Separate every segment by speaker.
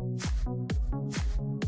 Speaker 1: Thank
Speaker 2: you.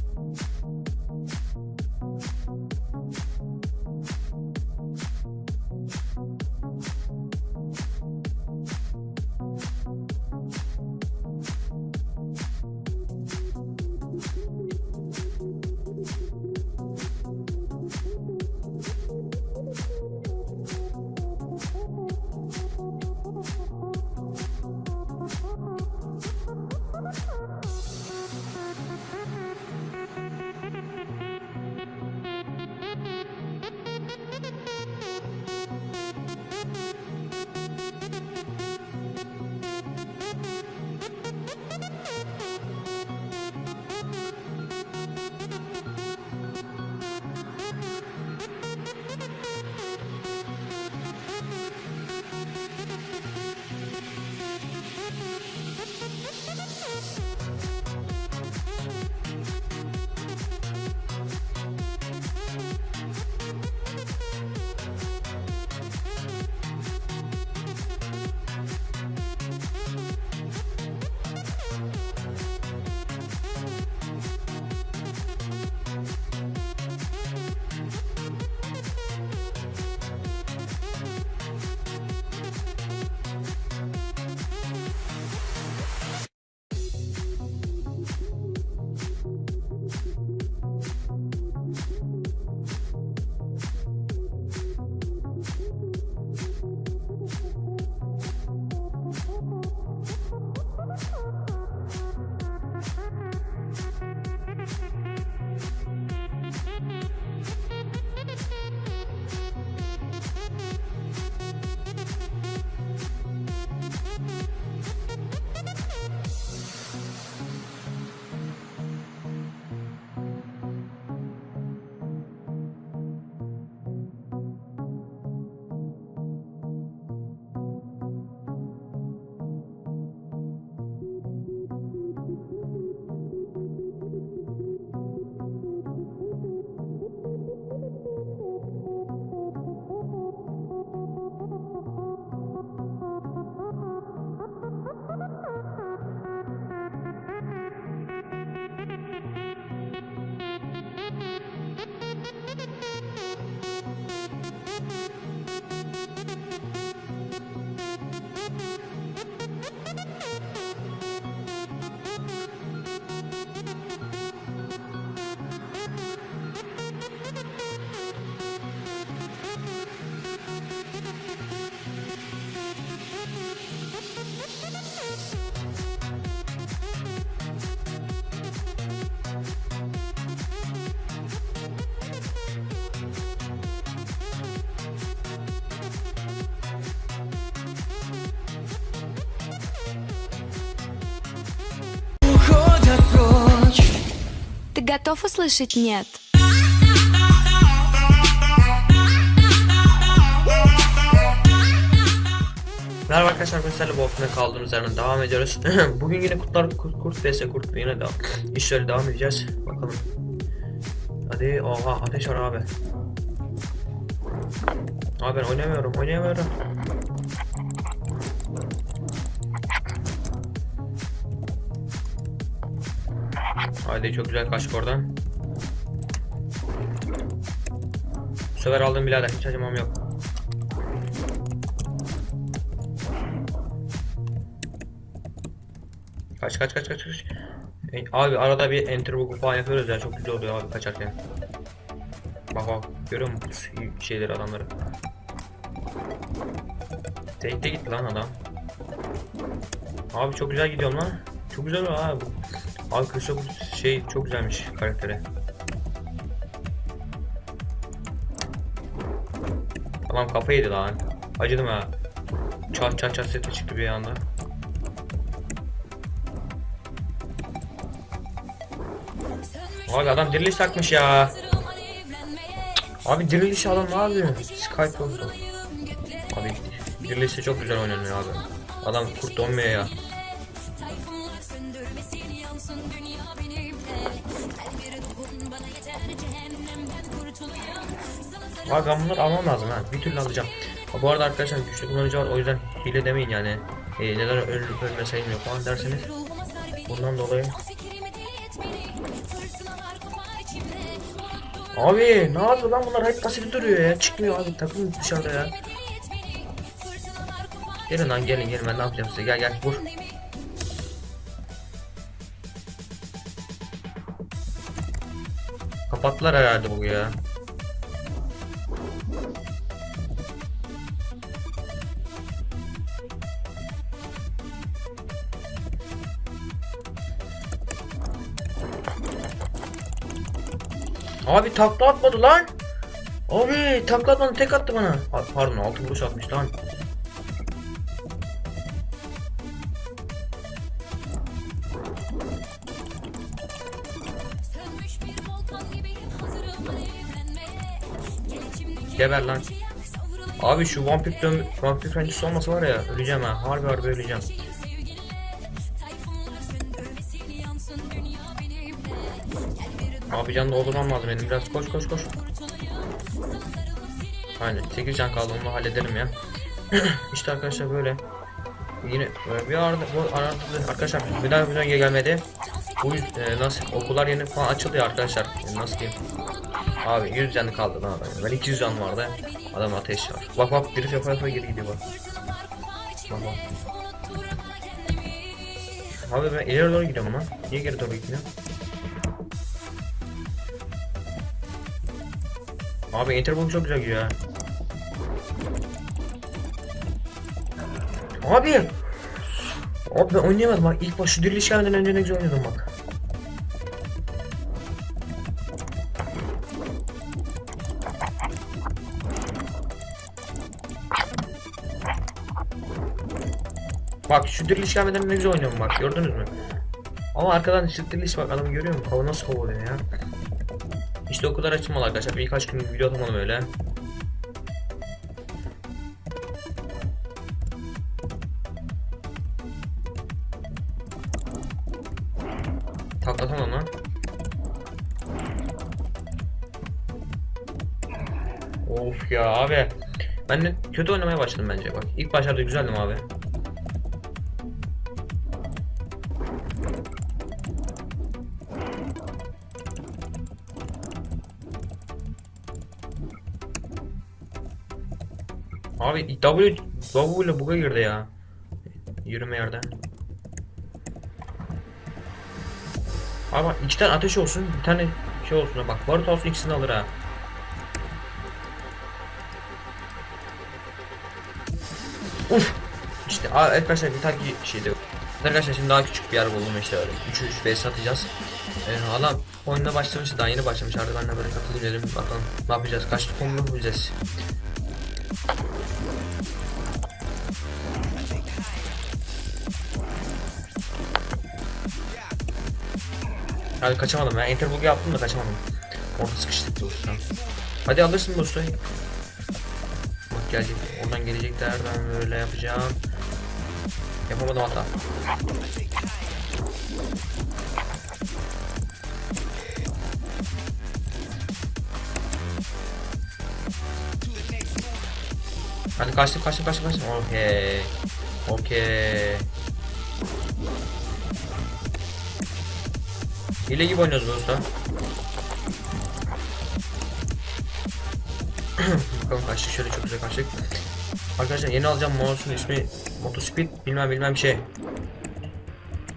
Speaker 2: готов услышать «нет»?
Speaker 3: Merhaba arkadaşlar ben sizlerle bu hafta kaldığımız yerden devam ediyoruz. Bugün yine kurtlar kurt, kurt vs kurt yine devam. İşleri devam edeceğiz. Bakalım. Hadi oha ateş var abi. Abi ben oynamıyorum oynayamıyorum. Haydi çok güzel kaçtık oradan. Bu sefer aldım birader hiç acımam yok. Kaç kaç kaç kaç kaç. E, Abi arada bir enter bug falan yapıyoruz ya çok güzel oluyor abi kaçarken. Bak bak görüyor musun şeyleri adamları. Tekte gitti lan adam. Abi çok güzel gidiyorum lan. Çok güzel abi. Abi kısa şey çok güzelmiş karakteri. Tamam kafa yedi lan. Acıdım ha. Çat çat çat sesi çıktı bir anda. Abi adam diriliş takmış ya. Abi diriliş adam ne yapıyor? Skype oldu. Abi diriliş de çok güzel oynanıyor abi. Adam kurt donmuyor ya. Abi ben bunları almam lazım ha. Bir türlü alacağım. Ha, bu arada arkadaşlar güçlü kullanıcı var o yüzden hile demeyin yani. E, neden öl ölme sayılmıyor falan derseniz. Bundan dolayı Abi ne yapıyor lan bunlar hep pasif duruyor ya çıkmıyor abi takım dışarıda ya. Gelin lan gelin gelin ben ne yapacağım size gel gel vur. Kapattılar herhalde bu ya. Abi takla atmadı lan. Abi takla atmadı tek attı bana. Ha, Pardon altı vuruş atmış lan. Geber lan. Abi şu vampir dön vampir pençesi olmasa var ya öleceğim ha. Harbi harbi öleceğim. Abi can doldurmam lazım benim biraz koş koş koş. Aynen 8 can kaldı onu hallederim ya. işte arkadaşlar böyle. Yine böyle bir arada bu arada arkadaşlar bir daha video gelmedi. Bu e, nasıl okullar yeni falan açıldı ya arkadaşlar. E, nasıl diyeyim? Abi 100 canı kaldı lan adam. Ben 200 can vardı. Adam ateş var. Bak bak biri yapa yapa geri gidiyor bak. Bak bak. Abi ben ileri doğru gidiyorum ama. Niye geri doğru gitmiyor? Abi Interpol çok güzel gidiyor. Abi! Abi ben oynayamadım bak ilk baş şu diriliş gelmeden önce ne güzel oynadım bak. Bak şu diriliş gelmeden ne güzel oynuyorum bak gördünüz mü? Ama arkadan şu diriliş bak adamı görüyor musun? Kova nasıl kovalıyor ya? İşte o kadar açılmalı arkadaşlar. Birkaç gün video atamadım öyle. Taklatamam lan. Of ya abi. Ben de kötü oynamaya başladım bence bak. İlk başlarda güzeldim abi. Abi W W ile buga girdi ya. Yürüme yerde. Abi bak, iki tane ateş olsun, bir tane şey olsun. Bak barut olsun ikisini alır ha. Uf. İşte arkadaşlar bir tane şeydi. Arkadaşlar şimdi daha küçük bir yer buldum işte öyle. 3 3 5 satacağız. Ee, adam oyuna başlamış daha yeni başlamış artık ben de böyle katılayım dedim bakalım ne yapacağız kaç kombo yapacağız. Hadi kaçamadım ya. Enter bug yaptım da kaçamadım. Orada sıkıştık dostum. Hadi alırsın dostum. Bak gelecek. Oradan geleceklerden böyle yapacağım. Yapamadım hata. Hadi kaçtım kaçtım kaçtım kaçtım. Okey. Okey. Hile gibi oynuyoruz usta. Bakalım kaçtık şöyle çok güzel kaçtık. Arkadaşlar yeni alacağım mouse'un ismi Motospeed bilmem bilmem şey.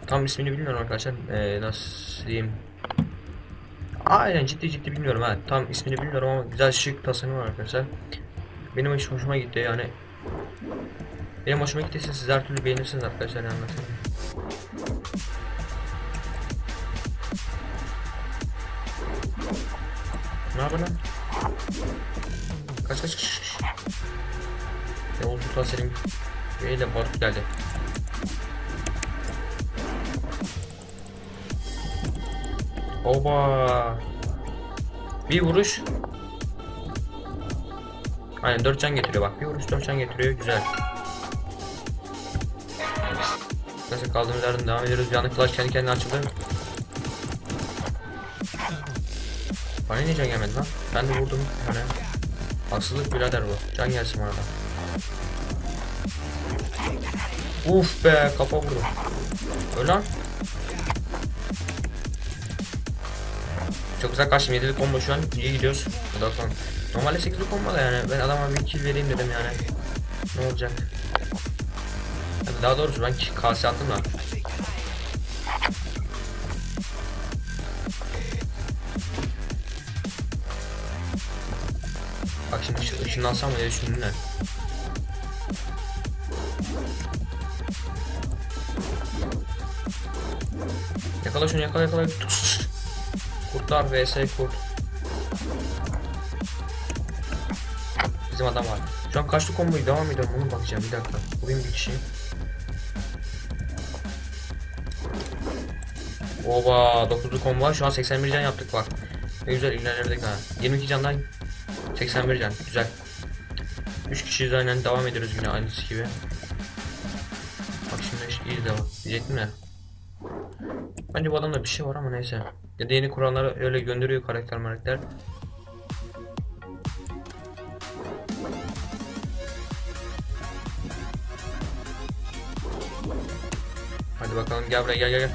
Speaker 3: Tam ismini bilmiyorum arkadaşlar. Ee, nasıl diyeyim. Aynen ciddi ciddi bilmiyorum ha. Tam ismini bilmiyorum ama güzel şık tasarım var arkadaşlar. Benim hoş, hoşuma gitti yani. Benim hoşuma gittiyse siz her türlü beğenirsiniz arkadaşlar yani. Yapıyor lan? Kaç kaç kaç. kaç. Yavuz Sultan Selim Bey'le Barut geldi. Oba. Bir vuruş. Aynen 4 can getiriyor bak. Bir vuruş 4 can getiriyor. Güzel. Nasıl kaldığımız yerden devam ediyoruz. Bir anda flash kendi kendine açıldı. Bana niye can gelmedi lan? Ben de vurdum. Yani haksızlık birader bu. Can gelsin bana da. Uf be kafa vurdu. Öl lan. Çok güzel kaçtım 7'lik combo şu an iyi gidiyoruz. Bakalım. Normalde 8'lik combo da yani ben adama bir kill vereyim dedim yani. Ne olacak? Hadi daha doğrusu ben kase attım da. Işı- ışınlansam mı diye düşündüm de. Yakala şunu yakala yakala. Kurtlar vs kurt. Bizim adam var. Şu an kaçlı komboyu devam ediyorum onu bakacağım bir dakika. Vurayım bir kişiyi. Oba 9'lu combo var. Şu an 81 can yaptık bak. Ne güzel ilerledik ha. 22 candan 81 can. Güzel. 3 kişiyiz aynen devam ediyoruz yine aynısı gibi. Bak şimdi işte iyi de bak. Diyecektim ya. Bence bu adamda bir şey var ama neyse. Ya da yeni kuralları öyle gönderiyor karakter karakter. Hadi bakalım gel buraya gel gel gel.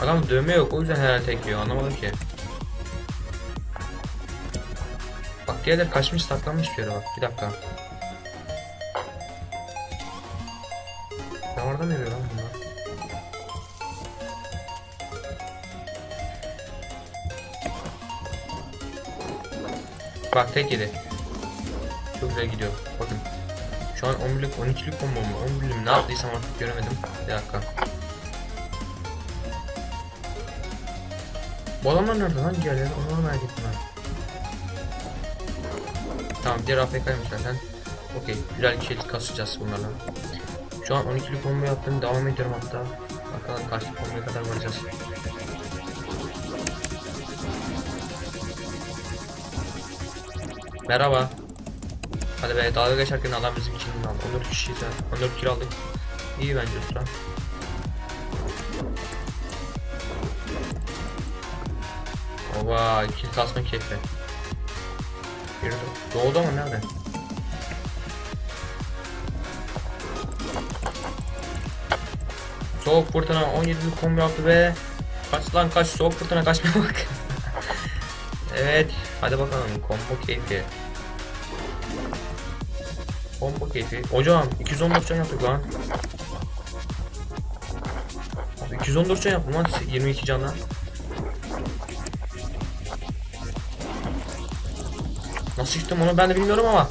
Speaker 3: Adam dövme yok o yüzden herhalde tek anlamadım ki. Bak diğerler kaçmış saklanmış bir yere bak bir dakika. Damarda ne lan bunlar? Bak tek yedi. Çok güzel gidiyor. Bakın. Şu an 11'lik 12'lik combo mu? 11'lik ne yaptıysam artık göremedim. Bir dakika. Bu adamlar nerede lan diğerleri? Onları merak ettim. Tamam diğer AFK'ymış zaten. Okey. Güzel kill kasacağız bunlarla. Şu an 12'lik combo yaptım. Devam ediyorum hatta. Bakalım kaç komboya kadar varacağız. Merhaba. Hadi be dalga geçerken adam bizim için aldı. 14 kişiyiz ha. 14 kilo aldık. İyi bence usta. Oba kill kasma keyfi. Biri de- doğdu ama nerede? Soğuk fırtına 17'lik combo yaptı be. Kaç lan kaç soğuk fırtına kaçmaya bak. evet hadi bakalım combo keyfi. Combo keyfi. Hocam 214 can yaptık lan. Abi 214 can yaptım lan 22 canla. Nasıl gittim onu ben de bilmiyorum ama.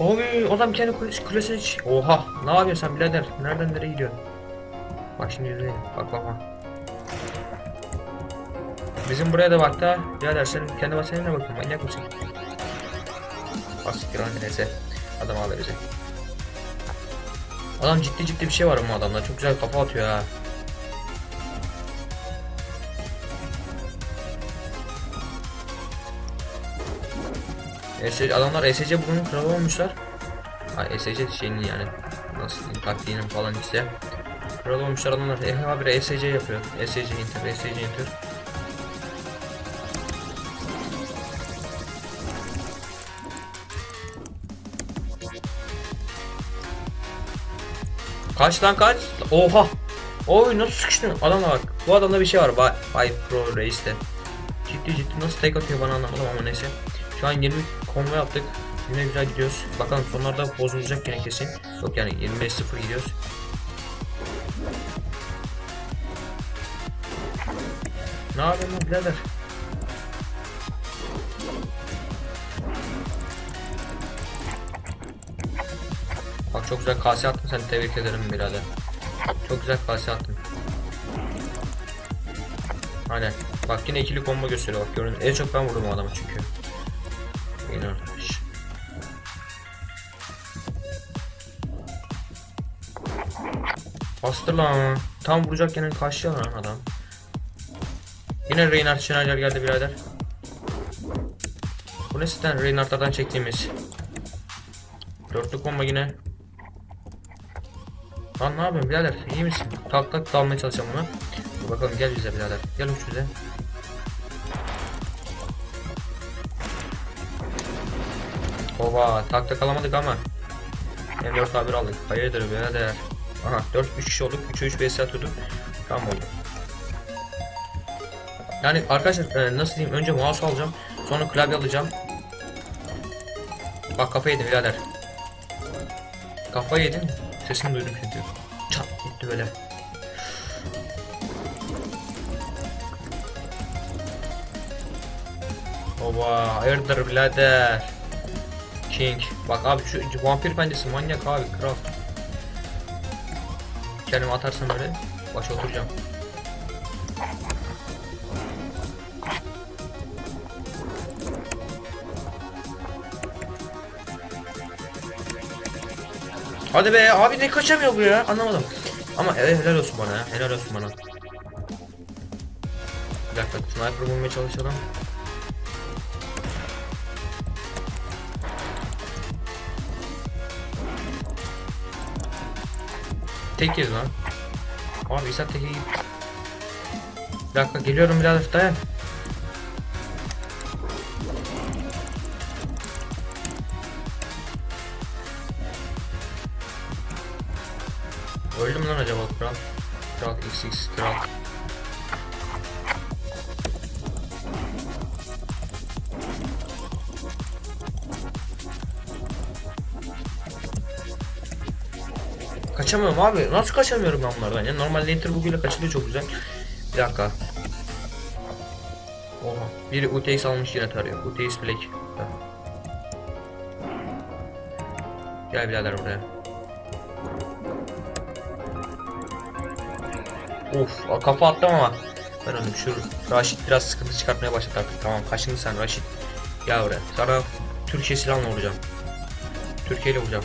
Speaker 3: Abi adam kendi kulesi, kulesine ç- Oha ne yapıyorsun sen birader? Nereden nereye gidiyorsun? Bak şimdi izleyin. Bak bak bak. Bizim buraya da bak da. Birader sen kendi basına ne bakıyorsun? Manyak mısın? Asiktir lan neyse. Adam ağlar bize. Adam ciddi ciddi bir şey var ama adamda. Çok güzel kafa atıyor ha. ESC, adamlar ESC bunun kralı olmuşlar. Ha ESC şeyinin yani nasıl diyeyim taktiğinin falan işte. Kralı olmuşlar adamlar. E habire ESC yapıyor. ESC inter, ESC inter. Kaç lan kaç? Oha! Oy nasıl sıkıştın? Adama bak. Bu adamda bir şey var. Vay pro reiste. Ciddi ciddi nasıl tek atıyor bana anlamadım ama neyse. Şu an 20 combo yaptık. Yine güzel gidiyoruz. Bakalım sonlarda bozulacak yine kesin. Yok yani 25-0 gidiyoruz. Ne yapıyorsun lan birader? Bak çok güzel kase attın sen tebrik ederim birader. Çok güzel kase attın. Aynen. Bak yine ikili combo gösteriyor bak görün. En çok ben vurdum o adamı çünkü. Bastır lan. Tam vuracakken kaçıyor lan adam. Yine Reinhardt Schneider geldi birader. Bu ne sitten Reinhardt'lardan çektiğimiz. Dörtlü combo yine. Lan ne yapıyorsun birader? İyi misin? Tak tak dalmaya çalışacağım bunu. Bakalım gel bize birader. Gel uç bize. Oba tak tak alamadık ama. Hem 4 1 aldık. Hayırdır birader. Aha 4 3 kişi olduk. 3'e 3 vs atıyorduk. Tamam oldu. Yani arkadaşlar e, nasıl diyeyim önce mouse alacağım sonra klavye alacağım. Bak kafayı yedim birader. Kafayı yedin. Sesini duydum çünkü. Çat gitti böyle. Oba hayırdır birader. King. Bak abi şu vampir pendesi manyak abi kral. Kendimi atarsam böyle başa oturacağım. Hadi be abi ne kaçamıyor bu ya anlamadım. Ama evet, helal olsun bana ya helal olsun bana. Bir dakika sniper bulmaya çalışalım. Tek yedi lan. Abi İsa tek yedi. Bir dakika geliyorum birader dayan. Öldüm lan acaba kral? Kral XX kral. Kaçamıyorum abi. Nasıl kaçamıyorum ben bunlardan ya? Normalde enter bugüyle kaçılıyor çok güzel. Bir dakika. Oha. Biri UTX almış yine tarıyor. UTX Black. Gel birader buraya. Of kafa attım ama. Ben öldüm şu Raşit biraz sıkıntı çıkartmaya başladı artık. Tamam kaçın sen Raşit. Gel buraya. Sana Türkiye silahla vuracağım. Türkiye ile vuracağım.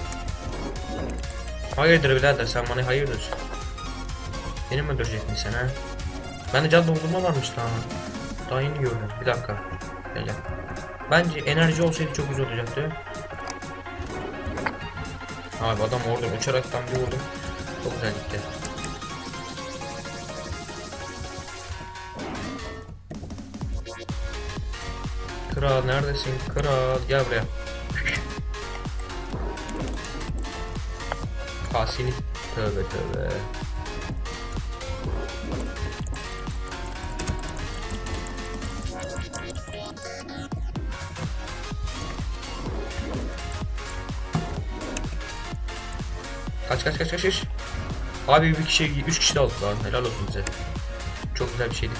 Speaker 3: Hayırdır birader sen bana hayırdır. Beni mi öldürecektin sen ha? Bende can doldurma varmış daha. Daha yeni gördüm. Bir dakika. Gel. Bence enerji olsaydı çok güzel olacaktı. Abi adam oradan uçaraktan bir vurdum. Çok güzel gitti. Kral neredesin? Kral gel buraya. Kasini tövbe tövbe. Kaç kaç kaç kaç kaç. Abi bir kişi, üç kişi de aldık lan. Helal olsun bize. Çok güzel bir şeydir.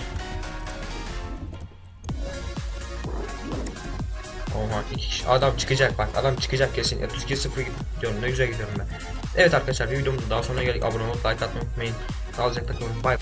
Speaker 3: Oha iki kişi. Adam çıkacak bak. Adam çıkacak kesin. 32 0 gidiyorum. Ne güzel gidiyorum ben. Evet arkadaşlar bir videomuzun daha sonuna geldik. Abone olup like atmayı unutmayın. Sağlıcakla kalın. Bye.